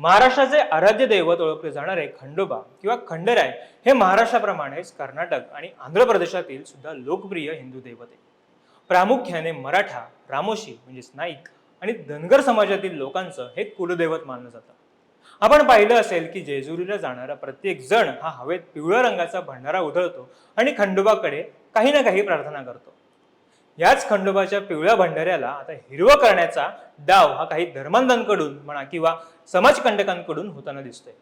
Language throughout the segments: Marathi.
महाराष्ट्राचे आराध्य दैवत ओळखले जाणारे खंडोबा किंवा खंडराय हे महाराष्ट्राप्रमाणेच कर्नाटक आणि आंध्र प्रदेशातील सुद्धा लोकप्रिय हिंदू दैवत आहे प्रामुख्याने मराठा रामोशी म्हणजेच नाईक आणि धनगर समाजातील लोकांचं हे कुलदैवत मानलं जातं. आपण पाहिलं असेल की जेजुरीला जाणारा प्रत्येक जण हा हवेत पिवळ्या रंगाचा भंडारा उधळतो आणि खंडोबाकडे काही ना काही प्रार्थना करतो. याच खंडोबाच्या पिवळ्या भंडाऱ्याला आता हिरवं करण्याचा डाव हा काही धर्मांधांकडून म्हणा किंवा समाजकंटकांकडून होताना दिसतोय.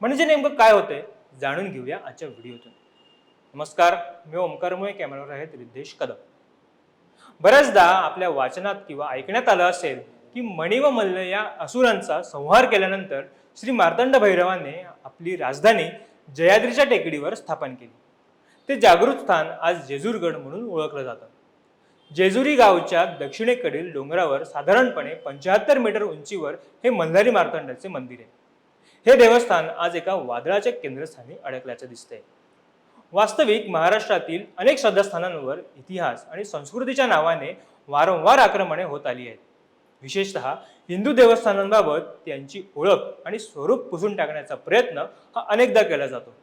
म्हणजे नेमकं काय होतंय जाणून घेऊया आजच्या व्हिडिओतून. नमस्कार मी ओंकारमुळे कॅमेरावर आहेत रिद्धेश कदम. बऱ्याचदा आपल्या वाचनात किंवा ऐकण्यात आलं असेल की मणी व मल्ल या असुरांचा संहार केल्यानंतर श्री मार्तंड भैरवाने आपली राजधानी जयाद्रीच्या टेकडीवर स्थापन केली. ते जागृत स्थान आज जेजूरगड म्हणून ओळखलं जातं. जेजुरी गावच्या दक्षिणेकडील डोंगरावर साधारणपणे पंच्याहत्तर मीटर उंचीवर हे मल्हारी मार्तंडाचे मंदिर आहे. हे देवस्थान आज एका वादळाच्या केंद्रस्थानी अडकल्याचं दिसतंय. वास्तविक महाराष्ट्रातील अनेक श्रद्धास्थानांवर इतिहास आणि संस्कृतीच्या नावाने वारंवार आक्रमणे होत आली आहेत. विशेषतः हिंदू देवस्थानांबाबत त्यांची ओळख आणि स्वरूप पुसून टाकण्याचा प्रयत्न हा अनेकदा केला जातो.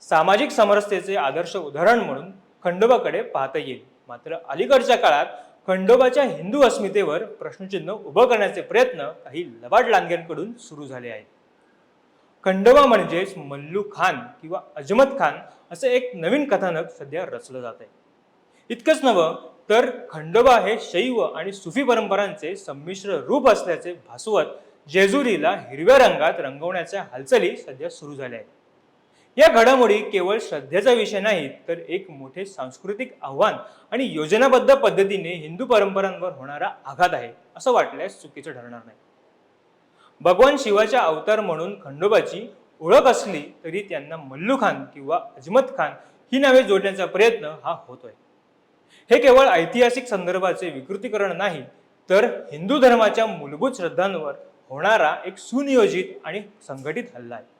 सामाजिक समरसतेचे आदर्श उदाहरण म्हणून खंडोबाकडे पाहता येईल. मात्र अलीकडच्या काळात खंडोबाच्या हिंदू अस्मितेवर प्रश्नचिन्ह उभं करण्याचे प्रयत्न काही लबाड लांडग्यांकडून सुरू झाले आहेत. खंडोबा म्हणजेच मल्लू खान किंवा अजमत खान असं एक नवीन कथानक सध्या रचलं जात आहे इतकंच नवं तर खंडोबा हे शैव आणि सुफी परंपरांचे संमिश्र रूप असल्याचे भासवत जेजुरीला हिरव्या रंगात रंगवण्याच्या हालचाली सध्या सुरू झाल्या आहेत. या घडामोडी केवळ श्रद्धेचा विषय नाहीत तर एक मोठे सांस्कृतिक आव्हान आणि योजनाबद्ध पद्धतीने हिंदू परंपरांवर होणारा आघात आहे असं वाटल्यास चुकीचं ठरणार नाही. भगवान शिवाच्या अवतार म्हणून खंडोबाची ओळख असली तरी त्यांना मल्लू खान किंवा अजमत खान ही नावे जोडण्याचा प्रयत्न हा होतोय. हे केवळ ऐतिहासिक संदर्भाचे विकृतीकरण नाही तर हिंदू धर्माच्या मूलभूत श्रद्धांवर होणारा एक सुनियोजित आणि संघटित हल्ला आहे.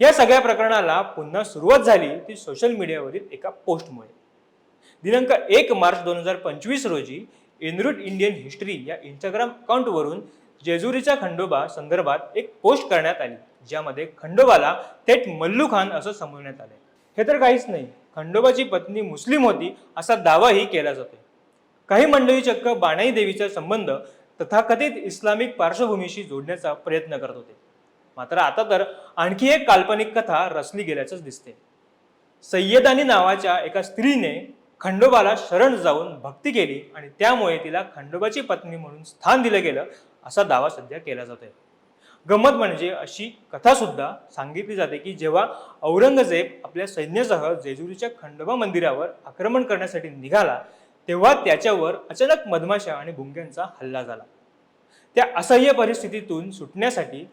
या सगळ्या प्रकरणाला पुन्हा सुरुवात झाली ती सोशल मीडियावरील एका पोस्टमुळे दिनांक एक मार्च दोन हजार पंचवीस रोजी इनरूट इंडियन हिस्ट्री या इंस्टाग्राम अकाउंटवरून जेजुरीच्या खंडोबा संदर्भात एक पोस्ट करण्यात आली ज्यामध्ये खंडोबाला थेट मल्लू खान असं समजण्यात आले हे तर काहीच नाही खंडोबाची पत्नी मुस्लिम होती असा दावाही केला जातो काही मंडळी चक्क बाणाई देवीचा संबंध तथाकथित इस्लामिक पार्श्वभूमीशी जोडण्याचा प्रयत्न करत होते. मात्र आता तर आणखी एक काल्पनिक कथा रचली गेल्याचंच दिसते. सय्यदानी नावाच्या एका स्त्रीने खंडोबाला शरण जाऊन भक्ती केली आणि त्यामुळे तिला खंडोबाची पत्नी म्हणून स्थान दिलं गेलं असा दावा सध्या केला जातोय. गंमत म्हणजे अशी कथासुद्धा सांगितली जाते की जेव्हा औरंगजेब आपल्या सैन्यासह जेजुरीच्या खंडोबा मंदिरावर आक्रमण करण्यासाठी निघाला तेव्हा त्याच्यावर अचानक मधमाशा आणि भुंग्यांचा हल्ला झाला. त्या असह्य परिस्थितीतून सुटण्यासाठी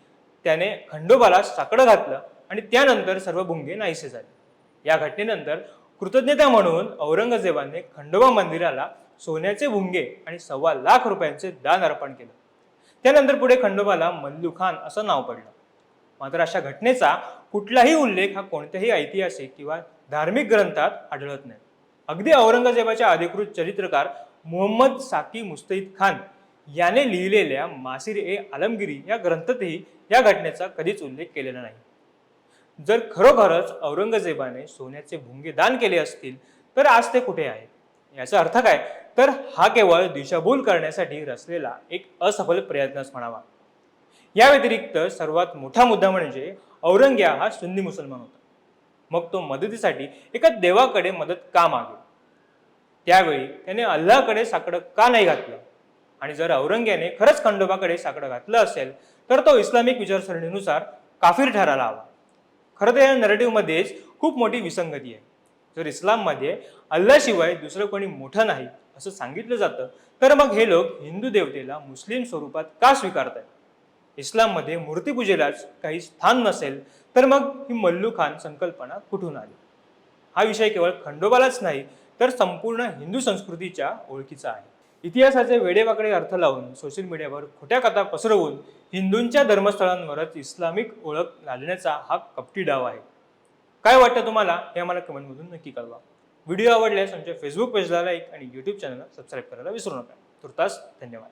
त्याने खंडोबाला साकडं घातलं आणि त्यानंतर सर्व भुंगे नाहीसे झाले. या घटनेनंतर कृतज्ञता म्हणून औरंगजेबाने खंडोबा मंदिराला सोन्याचे भुंगे आणि सव्वा लाख रुपयांचे दान अर्पण केलं. त्यानंतर पुढे खंडोबाला मल्लू खान असं नाव पडलं. मात्र अशा घटनेचा कुठलाही उल्लेख हा कोणत्याही ऐतिहासिक किंवा धार्मिक ग्रंथात आढळत नाही. अगदी औरंगजेबाच्या अधिकृत चरित्रकार मोहम्मद साकी मुस्तईद खान याने लिहिलेल्या मासिर ए आलमगिरी या ग्रंथातही या घटनेचा कधीच उल्लेख केलेला नाही. जर खरोखरच औरंगजेबाने सोन्याचे भुंगे दान केले असतील तर आज ते कुठे आहे? याचा अर्थ काय? तर हा केवळ दिशाभूल करण्यासाठी रचलेला एक असफल प्रयत्नच म्हणावा. या व्यतिरिक्त सर्वात मोठा मुद्दा म्हणजे औरंग्या हा सुन्नी मुसलमान होता. मग तो मदतीसाठी एका देवाकडे मदत का मागे? त्यावेळी त्याने अल्लाकडे साकडं का नाही घातलं? आणि जर औरंग्याने खरंच खंडोबाकडे साकडं घातलं असेल तर तो इस्लामिक विचारसरणीनुसार काफीर ठरायला हवा. खरं तर या नरेटिव्हमध्येच खूप मोठी विसंगती आहे. जर इस्लाममध्ये अल्लाशिवाय दुसरं कोणी मोठं नाही असं सांगितलं जातं तर मग हे लोक हिंदू देवतेला मुस्लिम स्वरूपात का स्वीकारतात इस्लाममध्ये मूर्तीपूजेलाच काही स्थान नसेल तर मग ही मल्लू खान संकल्पना कुठून आली? हा विषय केवळ खंडोबालाच नाही तर संपूर्ण हिंदू संस्कृतीच्या ओळखीचा आहे. इतिहासाचे वेडेवाकडे अर्थ लावून सोशल मीडियावर खोट्या कथा पसरवून हिंदूंच्या धर्मस्थळांवरच इस्लामिक ओळख लादण्याचा हा कपटी डाव आहे. काय वाटतं तुम्हाला? हे आम्हाला कमेंटमधून नक्की कळवा. व्हिडिओ आवडल्यास आमच्या फेसबुक पेजला लाईक आणि यूट्यूब चॅनलला सबस्क्राईब करायला विसरू नका. तुर्तास धन्यवाद.